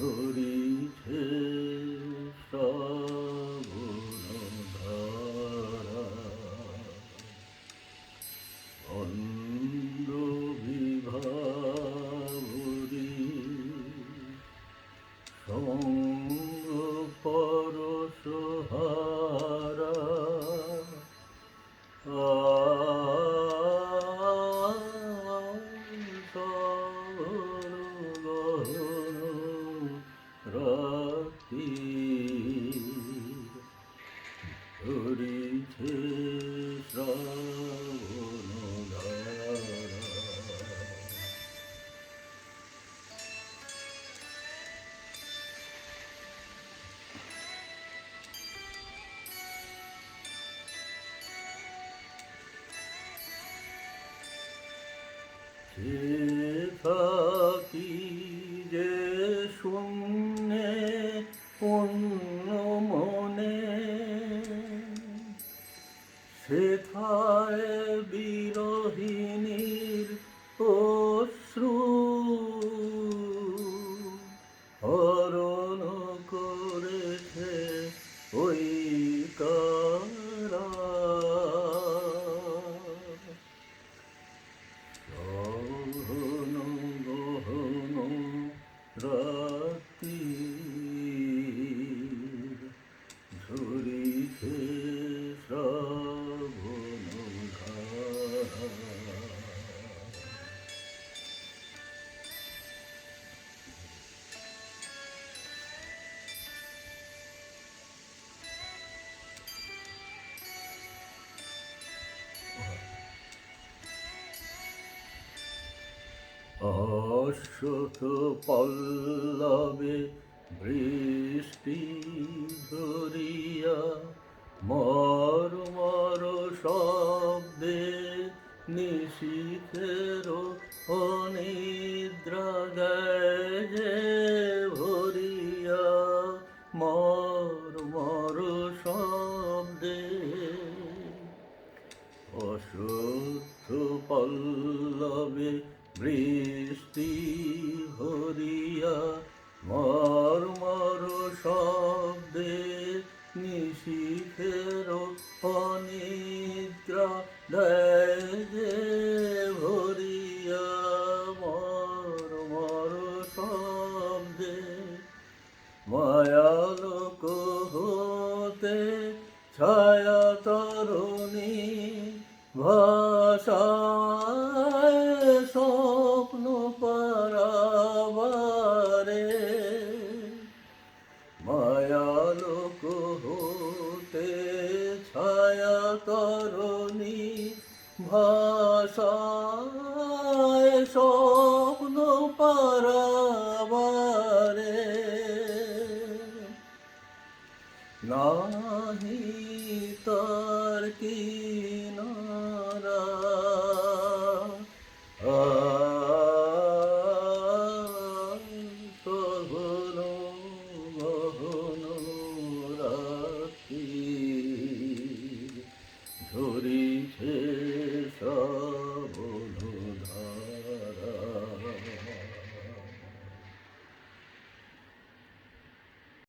ধরি Yeah. সেথায় বিরহিনীর অশ্রু। হরণ করেছে ওই কারা। গহন গহন অশ্বত পল্লবে বৃষ্টি ধরিয়া মর মর শব্দে নিশীথের অনিদ্রা যে ভরিয়া মর মর শব্দে অশুদ্ধ পল্লবে বৃষ্টি ভরিয়া মর মর শব্দে নিশীথের অনিদ্রা দেয় যে ভরিয়া মর মর শব্দে। মায়ালোক হতে ছায়া তরুণী ভাষায় তরণী ভাষন পারে নাহি তার কি